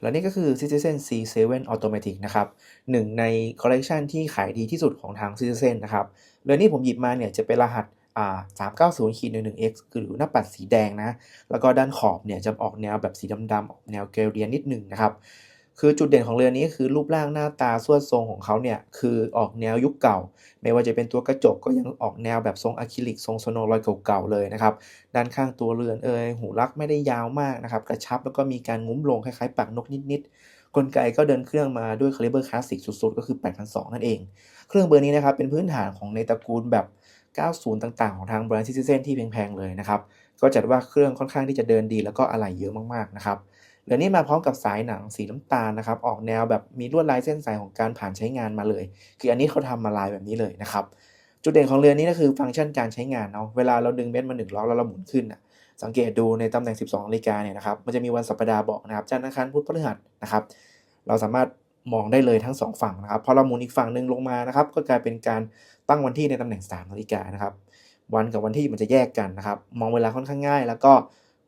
และนี่ก็คือ Citizen C7 Automatic นะครับหนึ่งในคอลเลกชันที่ขายดีที่สุดของทาง Citizen นะครับเรือนี้ผมหยิบมาเนี่ยจะเป็นรหัสอ่า390ขีด11 x คือหน้าปัดสีแดงนะ แล้วก็ด้านขอบเนี่ยจะออกแนวแบบสีดำๆออกแนวเกลเลียนนิดหนึ่งนะครับ คือจุดเด่นของเรือนี้คือรูปร่างหน้าตาสวดทรงของเขาเนี่ยคือออกแนวยุคเก่า ไม่ว่าจะเป็นตัวกระจกก็ยังออกแนวแบบทรงอะคริลิกทรงสโนว์ลอยเก่าๆเลยนะครับด้านข้างตัวเรือนเอยหูรักไม่ได้ยาวมากนะครับกระชับแล้วก็มีการงุ้มลงคล้ายๆปากนกนิดๆกลไกก็เดินเครื่องมาด้วยคาลิเบอร์คลาสสิกสุดๆก็คือ8,200นั่นเอง เครื่องเบอร์นี้นะครับเป็นพื้นฐานของในตระกูลแบบ 90 ต่างๆ ของทางแบรนด์ซิติเซนที่แพงๆเลยนะครับก็จัดว่าเครื่องค่อนข้างที่จะเดินดีแล้วก็อะไหล่เยอะมากๆนะครับ เรือนี้มาพร้อมกับสายหนังสีน้ำตาลนะครับ ออกแนวแบบมีลวดลายเส้นสายของการผ่านใช้งานมาเลย คืออันนี้เขาทำมาลายแบบนี้เลยนะครับ จุดเด่นของเรือนี้ก็คือฟังก์ชันการใช้งานเนาะ เวลาเราดึงเม็ดมาหนึ่งล็อกแล้วเราหมุนขึ้นอะ สังเกตดูในตำแหน่ง 12นาฬิกาเนี่ยนะครับ มันจะมีวันสัปดาห์บอกนะครับ จันทร์อังคารพุธพฤหัสนะครับ เราสามารถมองได้เลยทั้ง 2 ฝั่งนะครับ พอเราหมุนอีกฝั่งหนึ่งลงมานะครับ ก็กลายเป็นการตั้งวันที่ในตำแหน่ง3นาฬิกานะครับ วันกับวันที่มันจะแยกกันนะครับ มองเวลาค่อนข้างง่าย แล้วก็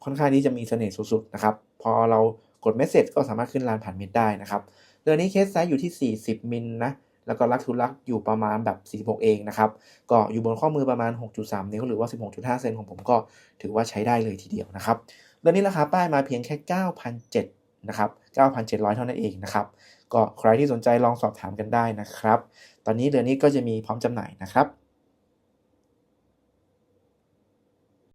ค่อนข้างที่จะมีเสน่ห์สุดๆนะครับ พอเรากดเมสเซจก็สามารถขึ้นลานผ่านเม็ดได้นะครับเรือนี้เคสไซส์อยู่ที่ 40 มิลนะแล้วก็ลักทุลักอยู่ประมาณแบบ 46 เองนะครับ ก็อยู่บนข้อมือประมาณ 6.3 นิ้วหรือว่า 16.5 เซนของผมก็ถือว่าใช้ได้เลยทีเดียวนะครับเรือนี้ราคาป้ายมาเพียงแค่9,700นะครับ 9,700 เท่านั้นเองนะครับ ก็ใครที่สนใจลองสอบถามกันได้นะครับ ตอนนี้เรือนี้ก็จะมีพร้อมจำหน่ายนะครับ